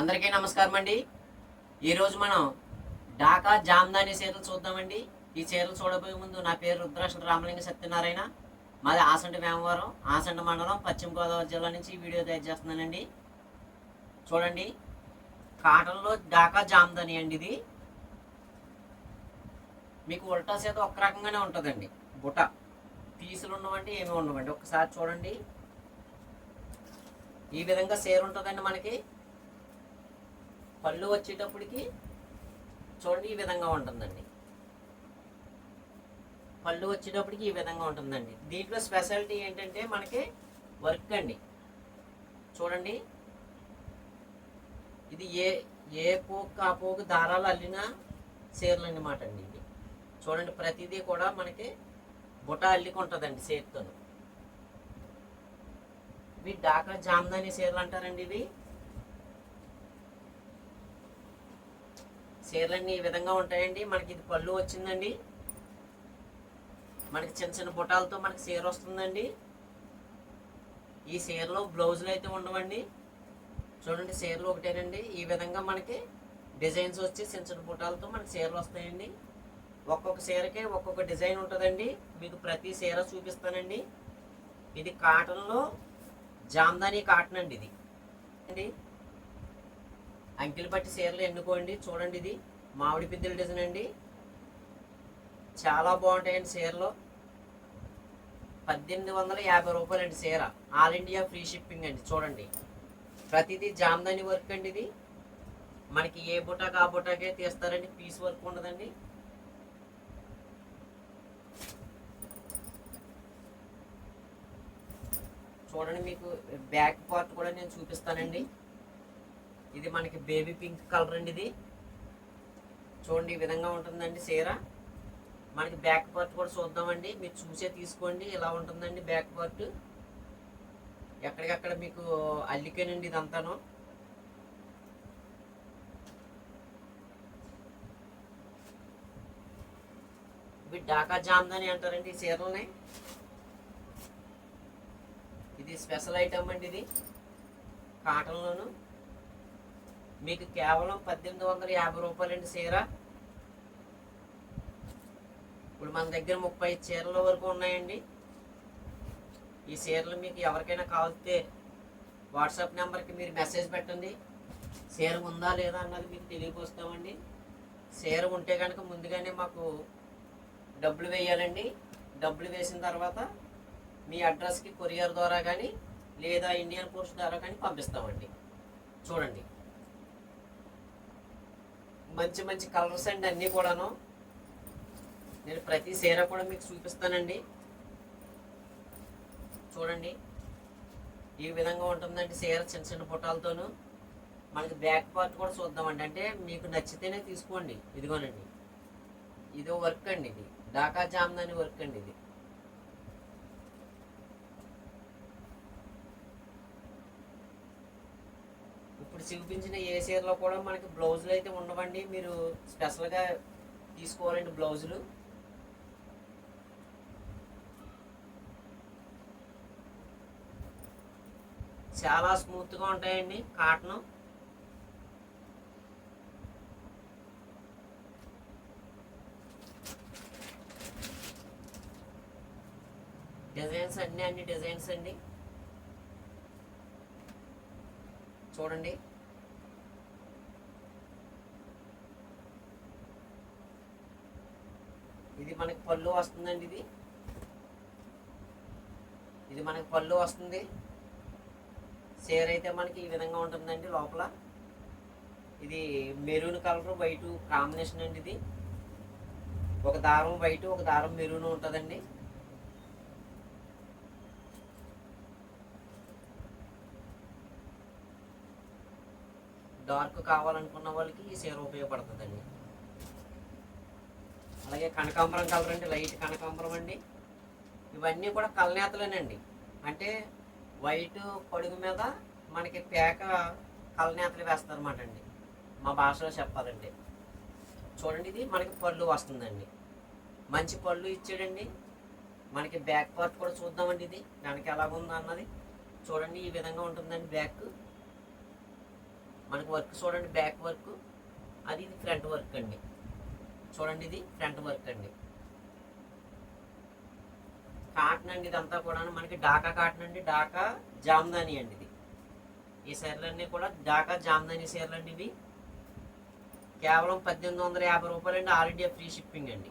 అందరికీ నమస్కారం అండి. ఈరోజు మనం ఢాకా జామ్దాని చీరలు చూద్దామండి. ఈ చీరలు చూడబోయే ముందు నా పేరు రుద్రాక్ష రామలింగ సత్యనారాయణ. మాది ఆసండి వేమవరం ఆసండి మండలం పశ్చిమ గోదావరి జిల్లా నుంచి వీడియో తయారు చేస్తున్నానండి చూడండి కాటన్లో ఢాకా జామ్దాని అండి ఇది. మీకు ఉల్టా చేత ఒక రకంగానే ఉంటుందండి. బుట్ట పీసులు ఉండవండి ఏమి ఉండవండి. ఒకసారి చూడండి. ఈ విధంగా సేరు ఉంటుందండి మనకి. పళ్ళు వచ్చేటప్పటికి చూడండి ఈ విధంగా ఉంటుందండి. పళ్ళు వచ్చేటప్పటికి ఈ విధంగా ఉంటుందండి. దీంట్లో స్పెషాలిటీ ఏంటంటే మనకి వర్క్ అండి. చూడండి. ఇది ఏ ఏ పోకు ఆ పోకు దారాలు అల్లిన చీరలు అన్నమాట అండి ఇది చూడండి ప్రతిదీ కూడా మనకి బుట అల్లికుంటుందండి చేతితో ఇవి డాకా జామ్దాని చీరలు అంటారండి ఇవి. చీరలన్నీ ఈ విధంగా ఉంటాయండి. మనకి ఇది పళ్ళు వచ్చిందండి. మనకి చిన్న చిన్న బుటాలతో మనకి చీర వస్తుందండి. ఈ చీరలో బ్లౌజులు అయితే ఉండవండి. చూడండి చీరలు ఒకటేనండి. ఈ విధంగా మనకి డిజైన్స్ వచ్చి చిన్న చిన్న బుటాలతో మనకి చీరలు వస్తాయండి. ఒక్కొక్క చీరకి ఒక్కొక్క డిజైన్ ఉంటుందండి. మీకు ప్రతి చీర చూపిస్తానండి. ఇది కాటన్లో జామ్దాని కాటన్ అండి ఇది. అండి అంకిల్ పట్టి చీరలు ఎన్నుకోండి. చూడండి ఇది. మామిడి పిద్దల డిజైన్ అండి. చాలా బాగుంటాయండి చీరలు. పద్దెనిమిది వందల యాభై రూపాయలు అండి చీర. ఆల్ ఇండియా ఫ్రీ షిప్పింగ్ అండి. చూడండి. ప్రతిదీ జామ్దాని వర్క్ అండి ఇది. మనకి ఏ బుటాకి ఆ బుటాకే తీస్తారండి. పీస్ వర్క్ ఉండదండి. చూడండి మీకు బ్యాక్ పార్ట్ కూడా నేను చూపిస్తానండి. ఇది మనకి బేబీ పింక్ కలర్ అండి ఇది. చూడండి ఈ విధంగా ఉంటుందండి చీర. మనకి బ్యాక్ పార్ట్ కూడా చూద్దామండి. మీరు చూసే తీసుకోండి. ఇలా ఉంటుందండి బ్యాక్ పార్ట్ ఎక్కడికక్కడ మీకు అల్లికేనండి ఇదంతాను. ఇవి డాకా జామ్దని అంటారండి ఈ చీరలని. ఇది స్పెషల్ ఐటమ్ అండి ఇది. కాటన్లోను. మీకు కేవలం పద్దెనిమిది వందల యాభై రూపాయలండి చీర. ఇప్పుడు మన దగ్గర ముప్పై చీరల వరకు ఉన్నాయండి. ఈ చీరలు మీకు ఎవరికైనా కావాలితే వాట్సాప్ నెంబర్కి మీరు మెసేజ్ పెట్టండి. చీర ఉందా లేదా అన్నది మీకు తెలియపోస్తామండి చీర ఉంటే కనుక ముందుగానే మాకు డబ్బులు వేయాలండి. డబ్బులు వేసిన తర్వాత మీ అడ్రస్కి కొరియర్ ద్వారా కానీ లేదా ఇండియన్ పోస్ట్ ద్వారా కానీ పంపిస్తామండి. చూడండి. మంచి మంచి కలర్స్ అండి అన్నీ కూడాను. నేను ప్రతి చీర కూడా మీకు చూపిస్తానండి. చూడండి. ఈ విధంగా ఉంటుందండి చీర చిన్న చిన్న పుట్టాలతోనూ. మనకి బ్యాక్ పార్ట్ కూడా చూద్దామండి. అంటే మీకు నచ్చితేనే తీసుకోండి. ఇదిగోనండి. ఇది వర్క్ అండి ఇది. డాకా జామ్దాని వర్క్ అండి ఇది. ఇప్పుడు చూపించిన ఏ చీరలో కూడా మనకి బ్లౌజులు అయితే ఉండవండి. మీరు స్పెషల్గా తీసుకోవాలండి బ్లౌజులు. చాలా స్మూత్గా ఉంటాయండి కాటన్. డిజైన్స్ అన్ని అన్ని డిజైన్స్ అండి చూడండి. ఇది మనకి పళ్ళు వస్తుందండి ఇది. ఇది మనకి పళ్ళు వస్తుంది. చీర అయితే మనకి ఈ విధంగా ఉంటుందండి లోపల. ఇది మెరూన్ కలర్ వైట్ కాంబినేషన్ అండి ఇది. ఒక దారం వైట్ ఒక దారం మెరూన్ ఉంటుందండి. డార్క్ కావాలనుకున్న వాళ్ళకి ఈ చీర ఉపయోగపడుతుందండి. అలాగే కనకాంబరం కలర్ అండి లైట్ కనకాంబరం అండి. ఇవన్నీ కూడా కలనేతలేనండి. అంటే వైట్ పొడుగు మీద మనకి పేక కలనేతలు వేస్తారన్నమాట అండి మా భాషలో చెప్పాలండి చూడండి ఇది మనకి పళ్ళు వస్తుందండి. మంచి పళ్ళు ఇచ్చాడండి. మనకి బ్యాక్ పార్ట్ కూడా చూద్దామండి ఇది. దానికి ఎలాగుందో అన్నది చూడండి ఈ విధంగా ఉంటుందండి బ్యాక్. మనకు వర్క్ చూడండి బ్యాక్ వర్క్ అది ఇది ఫ్రంట్ వర్క్ అండి. చూడండి ఇది ఫ్రంట్ వర్క్ అండి. కాటన్ అండి ఇదంతా కూడా మనకి డాకా కాటన్ అండి డాకా జామ్దాని అండి ఇది. ఈ అన్నీ కూడా డాకా జామ్దాని చీరలు అండి ఇవి. కేవలం పద్దెనిమిది వందల యాభై రూపాయలు అండి ఆల్ ఇండియా ఫ్రీ షిప్పింగ్ అండి.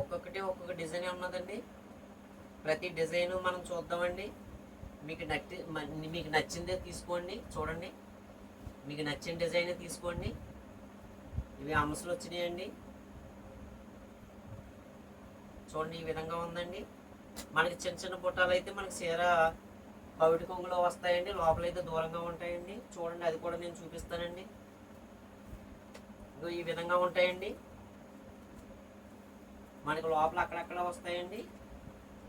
ఒక్కొక్కటి ఒక్కొక్క డిజైన్ ఉన్నదండి. ప్రతి డిజైన్ మనం చూద్దామండి. మీకు నచ్చి మ- మీకు నచ్చిందే తీసుకోండి చూడండి. మీకు నచ్చిన డిజైన్ తీసుకోండి. ఇవి అమసలు వచ్చినాయండి. చూడండి ఈ విధంగా ఉందండి. మనకి చిన్న చిన్న పుట్టాలు అయితే మనకి చీర పవిటి కొంగులో వస్తాయండి లోపలైతే దూరంగా ఉంటాయండి. చూడండి అది కూడా నేను చూపిస్తానండి. ఇదిగో ఈ విధంగా ఉంటాయండి. మనకి లోపల అక్కడక్కడ వస్తాయండి.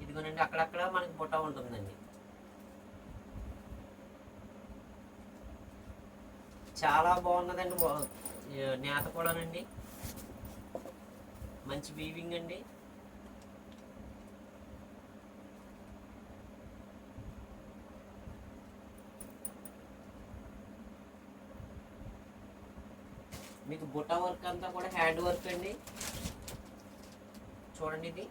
ఇదిగోనండి అక్కడక్కడ మనకి బుట్ట ఉంటుందండి. చాలా బాగున్నదండి నేత కూడానండి. మంచి వీవింగ్ అండి. మీకు బుట్ట వర్క్ అంతా కూడా హ్యాండ్ వర్క్ అండి. చూడండి ఇది.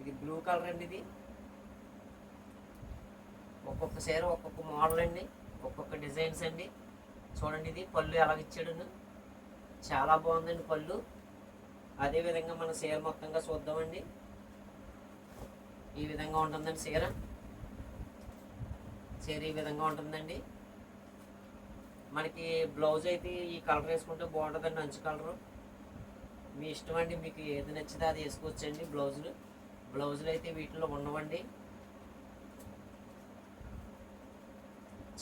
ఇది బ్లూ కలర్ అండి ఇది. ఒక్కొక్క చీర ఒక్కొక్క మోడల్ అండి ఒక్కొక్క డిజైన్స్ అండి. చూడండి ఇది పళ్ళు ఎలాగిచ్చాడు చాలా బాగుందండి పళ్ళు. అదే విధంగా మన చీర మొత్తంగా చూద్దామండి. ఈ విధంగా ఉంటుందండి చీర. చీర ఈ విధంగా ఉంటుందండి. మనకి బ్లౌజ్ అయితే ఈ కలర్ వేసుకుంటే బాగుంటుందండి మంచి కలరు మీ ఇష్టం అండి మీకు ఏది నచ్చితే అది వేసుకోవచ్చండి బ్లౌజులు బ్లౌజులు అయితే వీటిలో ఉండవండి.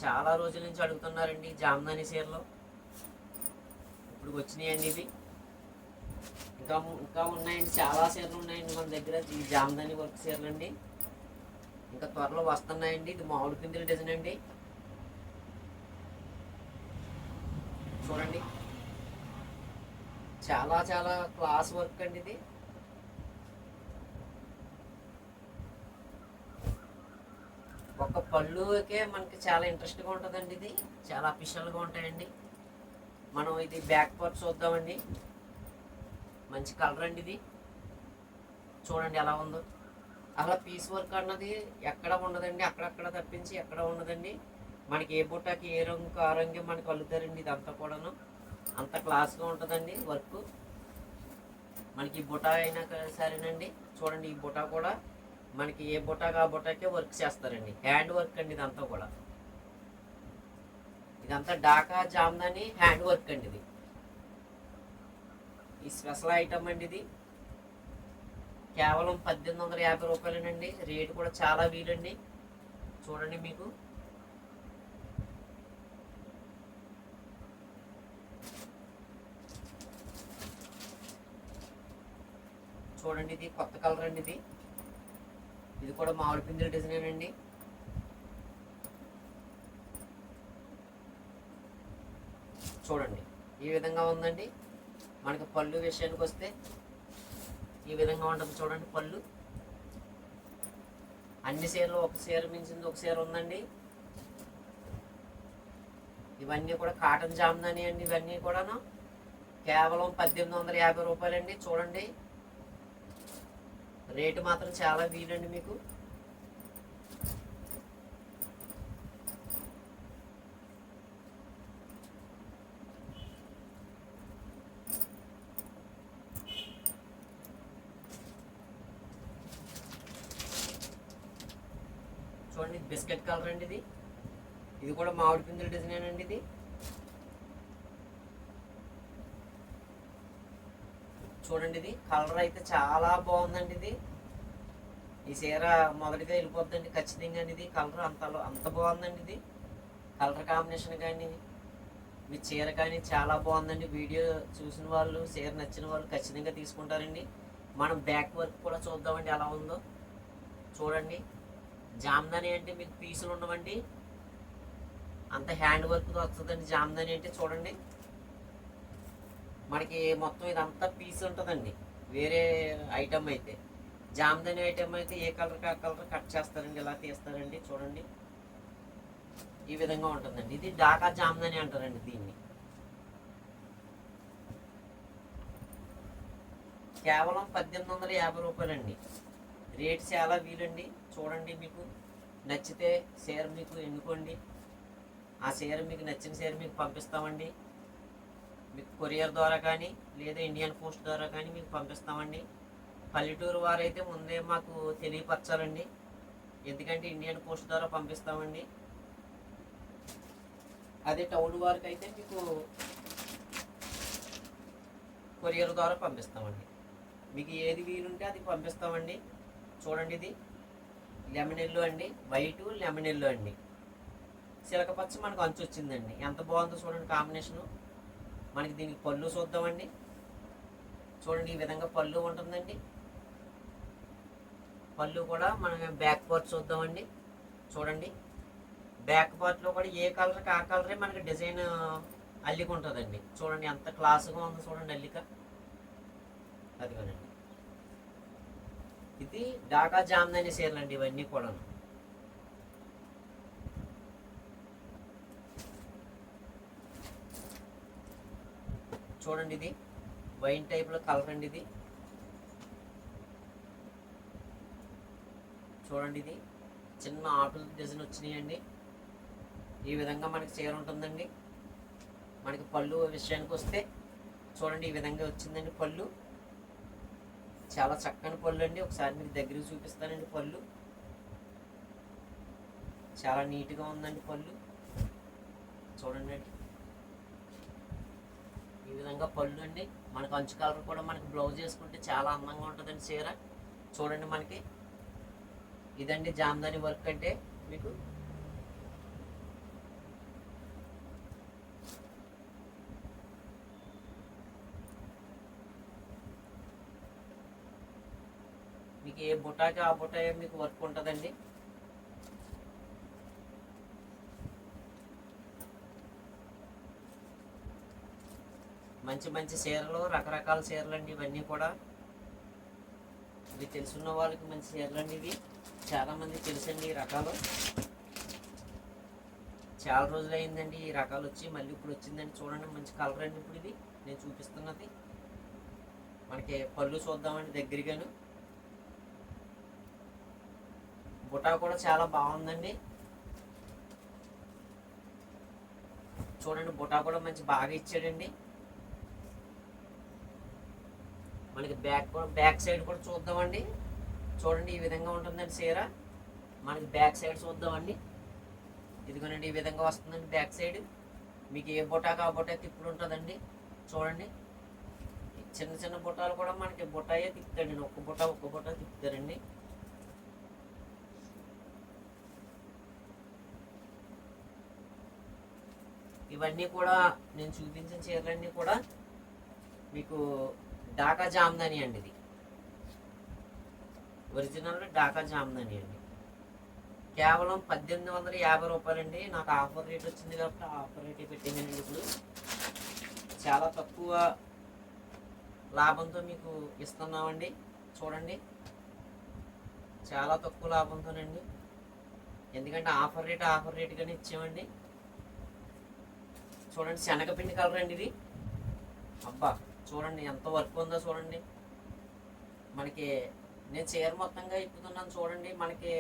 చాలా రోజుల నుంచి అడుగుతున్నారండి జామ్దాని చీరలు. ఇప్పుడు వచ్చినాయండి ఇవి. ఇంకా ఇంకా ఉన్నాయండి చాలా చీరలు ఉన్నాయండి మన దగ్గర. ఈ జామ్దాని వర్క్ చీరలు అండి ఇంకా త్వరలో వస్తున్నాయండి. ఇది మామిడి పిందుల డిజైన్ అండి. చూడండి. చాలా చాలా క్లాస్ వర్క్ అండి ఇది ఒక పళ్ళుకే మనకి చాలా ఇంట్రెస్ట్గా ఉంటుందండి ఇది. చాలా అఫిషియల్గా ఉంటాయండి. మనం ఇది బ్యాక్ పార్ట్ చూద్దామండి. మంచి కలర్ అండి ఇది. చూడండి ఎలా ఉందో. అలా పీస్ వర్క్ అన్నది ఎక్కడ ఉండదండి. అక్కడక్కడ తప్పించి ఎక్కడ ఉండదండి. మనకి ఏ బుట్టకి ఏ రంగు ఆ రంగు మనకి అల్లుతారండి ఇదంతా కూడాను. అంత క్లాస్గా ఉంటుందండి వర్క్. మనకి ఈ బుటా అయినా సరేనండి. చూడండి ఈ బుటా కూడా. మనకి ఏ బుటాకి ఆ బుటాకే వర్క్ చేస్తారండి. హ్యాండ్ వర్క్ అండి ఇదంతా కూడా. ఇదంతా డాకా జామ్దాని హ్యాండ్ వర్క్ అండి ఇది. ఈ స్పెషల్ ఐటమ్ అండి ఇది. కేవలం పద్దెనిమిది వందల యాభై రూపాయలేనండి. రేటు కూడా చాలా వీలండి. చూడండి మీకు. చూడండి ఇది కొత్త కలర్ అండి ఇది. ఇది కూడా మామిడి పిందుల డిజైన్ అండి. చూడండి ఈ విధంగా ఉందండి. మనకి పళ్ళు విషయానికి వస్తే ఈ విధంగా ఉంటుంది చూడండి పళ్ళు. అన్ని చీరలు ఒక చీర మించింది ఒక చీర ఉందండి. ఇవన్నీ కూడా కాటన్ జామ్దాని అండి ఇవన్నీ కూడాను. కేవలం పద్దెనిమిది వందల యాభై రూపాయలండి చూడండి. రేటు మాత్రం చాలా వీలండి మీకు. చూడండి బిస్కెట్ కలర్ అండి ఇది. ఇది కూడా మామిడి పిందుల డిజైన్ అండి ఇది. చూడండి ఇది కలర్ అయితే చాలా బాగుందండి ఇది. ఈ చీర మొదటిగా వెళ్ళిపోద్దండి ఖచ్చితంగా ఇది. కలర్ అంత అంత బాగుందండి ఇది. కలర్ కాంబినేషన్ కానీ మీ చీర కానీ చాలా బాగుందండి. వీడియో చూసిన వాళ్ళు చీర నచ్చిన వాళ్ళు ఖచ్చితంగా తీసుకుంటారండి. మనం బ్యాక్ వర్క్ కూడా చూద్దామండి ఎలా ఉందో. చూడండి. జామ్దాని అంటే మీకు పీసులు ఉండవండి. అంత హ్యాండ్ వర్క్ వస్తుందండి జామ్దాని అంటే చూడండి. మనకి మొత్తం ఇదంతా పీస్ ఉంటుందండి. వేరే ఐటమ్ అయితే. జామదని ఐటమ్ అయితే ఏ కలర్ ఆ కలర్ కట్ చేస్తారండి ఇలా తీస్తారండి చూడండి. ఈ విధంగా ఉంటుందండి. ఇది డాకా జామదని అంటారండి దీన్ని. కేవలం పద్దెనిమిది వందల యాభై రూపాయలండి. రేట్ చాలా వీలండి. చూడండి మీకు నచ్చితే షేర్ మీకు ఎన్నుకోండి ఆ షేర్ మీకు నచ్చిన షేర్ మీకు పంపిస్తామండి. మీకు కొరియర్ ద్వారా కానీ లేదా ఇండియన్ పోస్ట్ ద్వారా కానీ మీకు పంపిస్తామండి. పల్లెటూరు వారైతే ముందే మాకు తెలియపరచాలండి. ఎందుకంటే ఇండియన్ పోస్ట్ ద్వారా పంపిస్తామండి. అదే టౌన్ వారికి అయితే మీకు కొరియర్ ద్వారా పంపిస్తామండి. మీకు ఏది వీలుంటే అది పంపిస్తామండి. చూడండి ఇది. లెమన్ ఎల్లు అండి. వైటు లెమన్ ఎల్లు అండి. చిలక పచ్చ మనకు అంచు వచ్చిందండి. ఎంత బాగుందో చూడండి కాంబినేషను. మనకి దీనికి పళ్ళు చూద్దామండి. చూడండి ఈ విధంగా పళ్ళు ఉంటుందండి. పళ్ళు కూడా మనం బ్యాక్ పార్ట్ చూద్దామండి. చూడండి. బ్యాక్ పార్ట్లో కూడా ఏ కలర్కి ఆ కలరే మనకి డిజైన్ అల్లిక ఉంటుందండి చూడండి ఎంత క్లాసుగా ఉందో చూడండి అల్లిక. అదిగోనండి. ఇది డాకా జామ్దని చీరలు అండి ఇవన్నీ కూడా చూడండి ఇది. వైన్ టైప్లో కలర్ అండి ఇది. చూడండి ఇది. చిన్న ఆపిల్ డిజైన్ వచ్చినాయండి. ఈ విధంగా మనకి చీర ఉంటుందండి. మనకి పళ్ళు విషయానికి వస్తే చూడండి ఈ విధంగా వచ్చిందండి పళ్ళు. చాలా చక్కని పళ్ళు అండి. ఒకసారి మీకు దగ్గరికి చూపిస్తానండి పళ్ళు. చాలా నీట్గా ఉందండి పళ్ళు. చూడండి. అండి ఈ విధంగా పళ్ళు అండి. మనకు అంచు కలర్ కూడా మనకి బ్లౌజ్ వేసుకుంటే చాలా అందంగా ఉంటుందండి చీర. చూడండి మనకి. ఇదండి జామ్దాని వర్క్ అంటే మీకు మీకు ఏ బుటాకి ఆ బుటాయో మీకు వర్క్ ఉంటుందండి? మంచి మంచి చీరలు రకరకాల చీరలు అండి ఇవన్నీ కూడా. ఇవి తెలుసున్న వాళ్ళకి మంచి చీరలు అండి ఇవి చాలామంది తెలుసండి ఈ రకాలు. చాలా రోజులు అయిందండి ఈ రకాలు వచ్చి మళ్ళీ ఇప్పుడు వచ్చిందండి చూడండి మంచి కలర్ అండి ఇప్పుడు ఇది. నేను చూపిస్తున్నది. మనకి పళ్ళు చూద్దామండి దగ్గరగాను. బుటా కూడా చాలా బాగుందండి. చూడండి బుటా కూడా మంచి బాగా ఇచ్చాడండి. మనకి బ్యాక్ బ్యాక్ సైడ్ కూడా చూద్దామండి. చూడండి ఈ విధంగా ఉంటుందండి చీర. మనకి బ్యాక్ సైడ్ చూద్దామండి. ఇదిగోనండి ఈ విధంగా వస్తుందండి బ్యాక్ సైడ్ మీకు ఏ బుటాకు ఆ బుటా తిప్పుడు ఉంటుందండి. చూడండి. చిన్న చిన్న బుట్టాలు కూడా మనకి బుట్టాయే తిప్పుతాడండి ఒక్క బుట ఒక్క బుట తిప్పుతారండి ఇవన్నీ కూడా నేను చూపించిన చీరలన్నీ కూడా మీకు డాకా జామ్దని అండి ఇది. ఒరిజినల్ డాకా జామ్దని అండి. కేవలం పద్దెనిమిది వందల యాభై రూపాయలండి. నాకు ఆఫర్ రేట్ వచ్చింది కాబట్టి ఆఫర్ రేట్ పెట్టిందండి ఇప్పుడు. చాలా తక్కువ లాభంతో మీకు ఇస్తున్నామండి. చూడండి. చాలా తక్కువ లాభంతోనండి. ఎందుకంటే ఆఫర్ రేట్ ఆఫర్ రేట్గానే ఇచ్చామండి. చూడండి శనగపిండి కలర్ అండి ఇది. అబ్బా! చూడండి ఎంత వర్క్ ఉందో చూడండి. మనకి నేను చీర మొత్తంగా ఇప్పుతున్నాను చూడండి. మనకి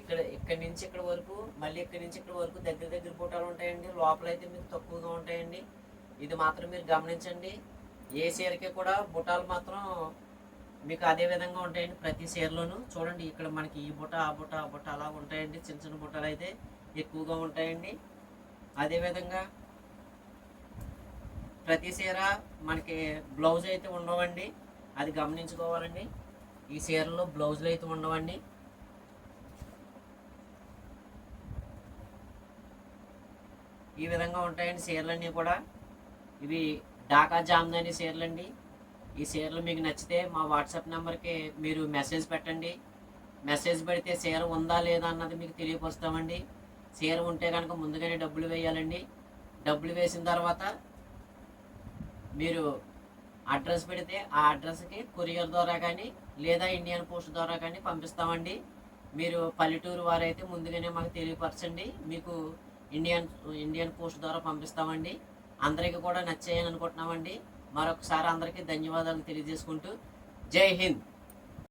ఇక్కడ ఇక్కడి నుంచి ఇక్కడ వరకు మళ్ళీ ఇక్కడి నుంచి ఇక్కడ వరకు దగ్గర దగ్గర ఫోటోలు ఉంటాయండి. లోపల అయితే మీకు తక్కువగా ఉంటాయండి. ఇది మాత్రం మీరు గమనించండి. ఏ చీరకి కూడా బుటాలు మాత్రం మీకు అదే విధంగా ఉంటాయండి ప్రతి చీరలోనూ. చూడండి ఇక్కడ మనకి ఈ బుట్ట ఆ బుట్ట ఆ బుట్ట అలా ఉంటాయండి. చిన్న చిన్న బుట్టలు అయితే ఎక్కువగా ఉంటాయండి. అదేవిధంగా ప్రతి చీర మనకి బ్లౌజ్ అయితే ఉండవండి. అది గమనించుకోవాలండి. ఈ చీరలో బ్లౌజులు అయితే ఉండవండి. ఈ విధంగా ఉంటాయండి చీరలన్నీ కూడా. ఇవి డాకా జామ్దాని చీరలండి. ఈ చీరలు మీకు నచ్చితే మా వాట్సాప్ నెంబర్కి మీరు మెసేజ్ పెట్టండి. మెసేజ్ పెడితే చీర ఉందా లేదా అన్నది మీకు తెలియపరుస్తామండి. చీర ఉంటే కనుక ముందుగానే డబ్బులు వేయాలండి. డబ్బులు వేసిన తర్వాత మీరు అడ్రస్ పెడితే ఆ అడ్రస్కి కొరియర్ ద్వారా కానీ లేదా ఇండియన్ పోస్ట్ ద్వారా కానీ పంపిస్తామండి. మీరు పల్లెటూరు వారైతే ముందుగానే మాకు తెలియపరచండి. మీకు ఇండియన్ ఇండియన్ పోస్ట్ ద్వారా పంపిస్తామండి. అందరికీ కూడా నచ్చాయని అనుకుంటున్నామండి మరొకసారి అందరికీ ధన్యవాదాలు తెలియజేసుకుంటూ. జై హింద్!